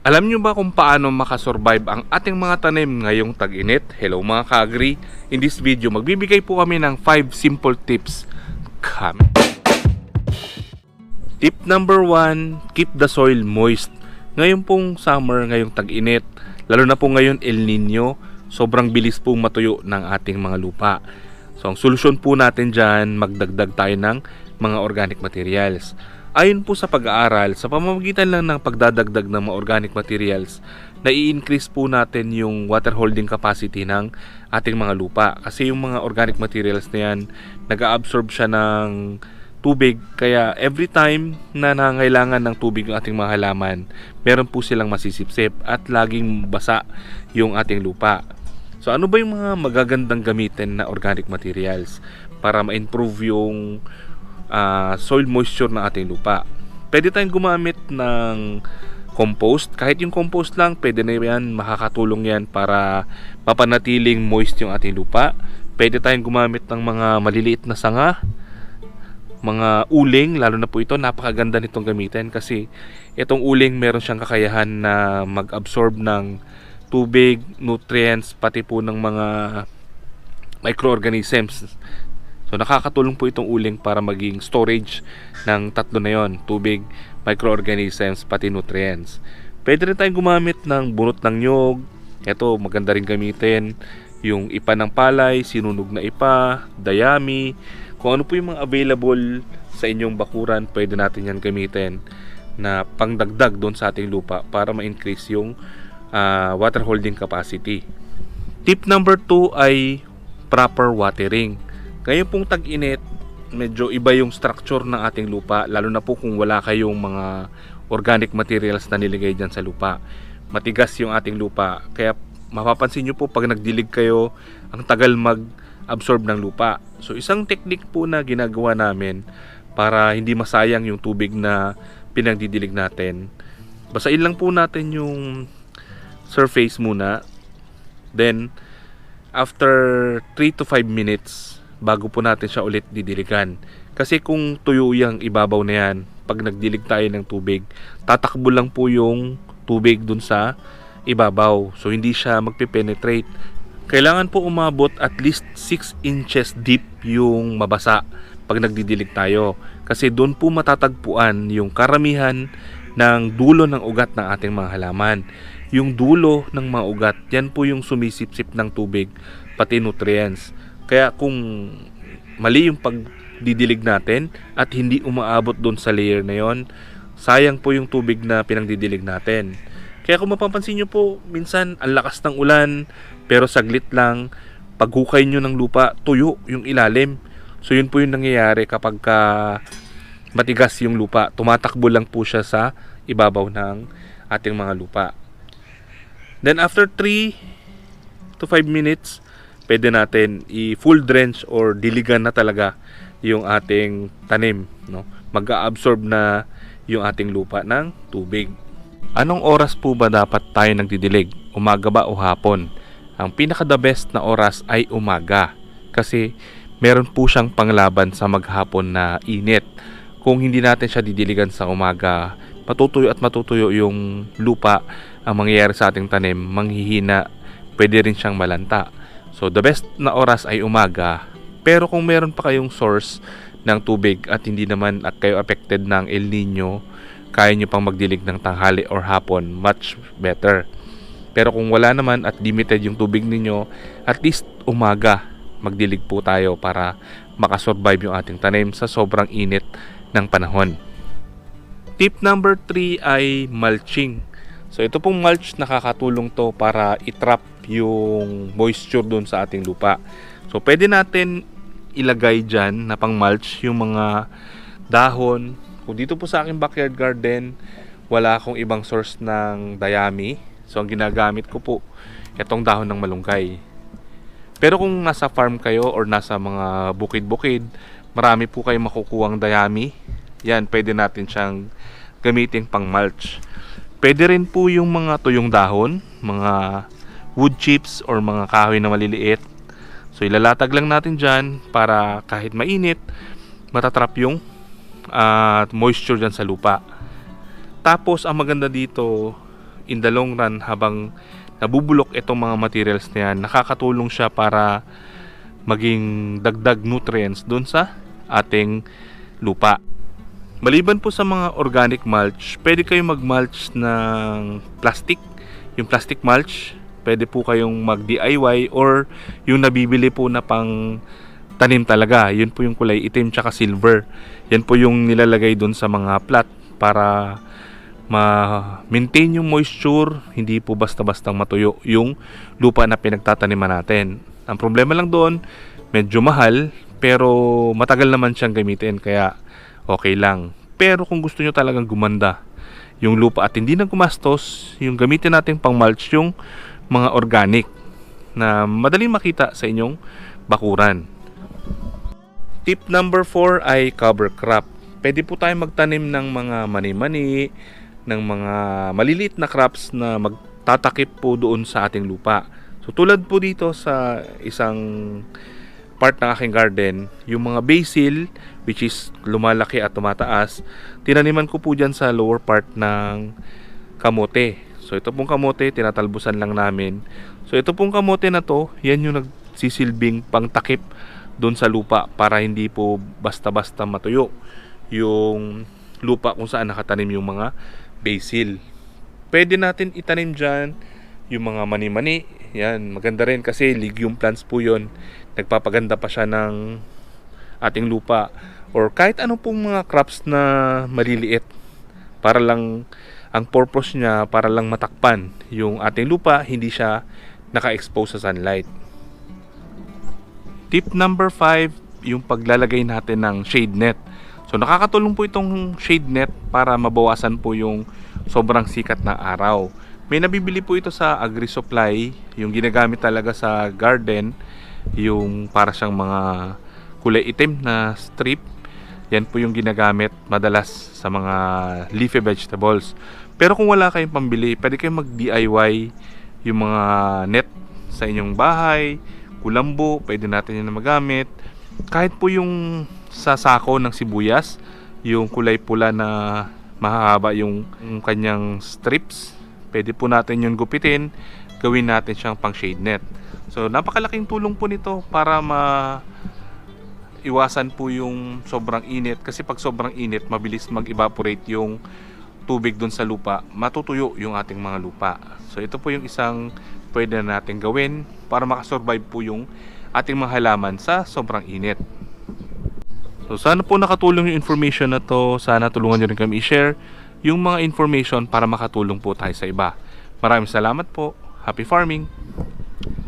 Alam nyo ba kung paano makasurvive ang ating mga tanim ngayong tag-init? Hello mga ka-agri. In this video, magbibigay po kami ng 5 simple tips. Kami. Tip number 1, keep the soil moist. Ngayon pong summer, ngayong tag-init, lalo na po ngayon El Nino, sobrang bilis pong matuyo ng ating mga lupa. So ang solusyon po natin dyan, magdagdag tayo ng mga organic materials. Ayon po sa pag-aaral, sa pamamagitan lang ng pagdadagdag ng mga organic materials, na i-increase po natin yung water holding capacity ng ating mga lupa. Kasi yung mga organic materials na yan, nag-absorb siya ng tubig. Kaya every time na nangailangan ng tubig ang ating mga halaman, meron po silang masisipsip at laging basa yung ating lupa. So ano ba yung mga magagandang gamitin na organic materials para ma-improve yung ah, soil moisture ng ating lupa? Pwede tayong gumamit ng compost. Kahit yung compost lang, pwede na yan, makakatulong yan para mapanatiling moist yung ating lupa. Pwede tayong gumamit ng mga maliliit na sanga, mga uling, lalo na po ito, napakaganda nitong gamitin kasi itong uling meron siyang kakayahan na mag-absorb ng tubig, nutrients, pati po ng mga microorganisms. So nakakatulong po itong uling para maging storage ng tatlo na yon, tubig, microorganisms, pati nutrients. Pwede rin tayong gumamit ng bunot ng nyog. Ito, maganda rin gamitin. Yung ipa ng palay, sinunog na ipa, dayami. Kung ano po yung mga available sa inyong bakuran, pwede natin yan gamitin na pangdagdag doon sa ating lupa para ma-increase yung ah, water holding capacity. Tip number 2 ay proper watering. Ngayon pong tag-init, medyo iba yung structure ng ating lupa, lalo na po kung wala kayong mga organic materials na niligay dyan sa lupa. Matigas yung ating lupa, kaya mapapansin nyo po pag nagdilig kayo, ang tagal mag-absorb ng lupa. So isang technique po na ginagawa namin para hindi masayang yung tubig na pinagdidilig natin. Basain lang po natin yung surface muna. Then, after 3 to 5 minutes, bago po natin siya ulit didiligan. Kasi kung tuyo yung ibabaw na yan, pag nagdilig tayo ng tubig, tatakbo lang po yung tubig dun sa ibabaw. So, hindi siya magpe-penetrate. Kailangan po umabot at least 6 inches deep yung mabasa pag nagdidilig tayo. Kasi doon po matatagpuan yung karamihan ng dulo ng ugat ng ating mga halaman. Yung dulo ng mga ugat, yan po yung sumisipsip ng tubig, pati nutrients. Kaya kung mali yung pagdidilig natin at hindi umaabot doon sa layer na yon, sayang po yung tubig na pinagdidilig natin. Kaya kung mapapansin nyo po, minsan ang lakas ng ulan, pero saglit lang, paghukay nyo ng lupa, tuyo yung ilalim. So yun po yung nangyayari kapag ka matigas yung lupa. Tumatakbo lang po siya sa ibabaw ng ating mga lupa. Then after 3 to 5 minutes, pwede natin i-full drench or diligan na talaga yung ating tanim. No? Mag-absorb na yung ating lupa ng tubig. Anong oras po ba dapat tayo nagdidilig? Umaga ba o hapon? Ang pinaka the best na oras ay umaga. Kasi meron po siyang panglaban sa maghapon na init. Kung hindi natin siya didiligan sa umaga, matutuyo at matutuyo yung lupa ang mangyayari sa ating tanim, manghihina, pwede rin siyang malanta. So the best na oras ay umaga. Pero kung meron pa kayong source ng tubig at hindi naman kayo affected ng El Nino, kaya nyo pang magdilig ng tanghali or hapon, much better. Pero kung wala naman at limited yung tubig ninyo, at least umaga magdilig po tayo para makasurvive yung ating tanim sa sobrang init ng panahon. Tip number 3 ay mulching. So ito pong mulch nakakatulong to para i-trap yung moisture doon sa ating lupa. So pwede natin ilagay dyan na pang mulch yung mga dahon. Kung dito po sa aking backyard garden, wala akong ibang source ng dayami. So ang ginagamit ko po, itong dahon ng malunggay. Pero kung nasa farm kayo or nasa mga bukid-bukid, marami po kayong makukuhang dayami. Yan, pwede natin siyang gamitin pang mulch. Pwede rin po yung mga tuyong dahon, mga wood chips or mga kahoy na maliliit. So ilalatag lang natin dyan para kahit mainit, matatrap yung ah, moisture dyan sa lupa. Tapos ang maganda dito, in the long run habang nabubulok itong mga materials na yan, nakakatulong siya para maging dagdag nutrients doon sa ating lupa. Maliban po sa mga organic mulch, pwede kayong mag-mulch ng plastic. Yung plastic mulch, pwede po kayong mag-DIY or yung nabibili po na pang tanim talaga. Yun po yung kulay itim tsaka silver. Yan po yung nilalagay doon sa mga plat para ma-maintain yung moisture, hindi po basta-bastang matuyo yung lupa na pinagtataniman natin. Ang problema lang doon, medyo mahal, pero matagal naman siyang gamitin, kaya okay lang. Pero kung gusto nyo talagang gumanda yung lupa at hindi na gumastos, yung gamitin natin pang mulch yung mga organic na madaling makita sa inyong bakuran. Tip number 4 ay cover crop. Pwede po tayong magtanim ng mga mani-mani, ng mga maliliit na crops na magtatakip po doon sa ating lupa. So tulad po dito sa isang part ng aking garden, yung mga basil, which is lumalaki at tumataas, tinaniman ko po dyan sa lower part ng kamote. So ito pong kamote, tinatalbusan lang namin. So ito pong kamote na to, yan yung nagsisilbing pangtakip doon sa lupa para hindi po basta-basta matuyo yung lupa kung saan nakatanim yung mga basil. Pwede natin itanim dyan yung mga mani-mani. Yan, maganda rin kasi legume plants po yon Nagpapaganda pa siya ng ating lupa. Or kahit ano pong mga crops na maliliit. Para lang, ang purpose niya para lang matakpan yung ating lupa, hindi siya naka-expose sa sunlight. Tip number 5, yung paglalagay natin ng shade net. So nakakatulong po itong shade net para mabawasan po yung sobrang sikat ng araw. May nabibili po ito sa agri supply, yung ginagamit talaga sa garden, yung para siyang mga kulay itim na strip. Yan po yung ginagamit madalas sa mga leafy vegetables. Pero kung wala kayong pambili, pwede kayong mag-DIY yung mga net sa inyong bahay, kulambo, pwede natin na magamit. Kahit po yung sa sako ng sibuyas, yung kulay pula na mahaba yung, yung kanyang strips, pwede po natin yung gupitin, gawin natin siyang pang shade net. So napakalaking tulong po nito para ma iwasan po yung sobrang init kasi pag sobrang init mabilis mag-evaporate yung tubig dun sa lupa, matutuyo yung ating mga lupa. So ito po yung isang pwede na natin gawin para makasurvive po yung ating mga halaman sa sobrang init. So sana po nakatulong yung information na to. Sana tulungan nyo rin kami i-share yung mga information para makatulong po tayo sa iba. Maraming salamat po. Happy farming!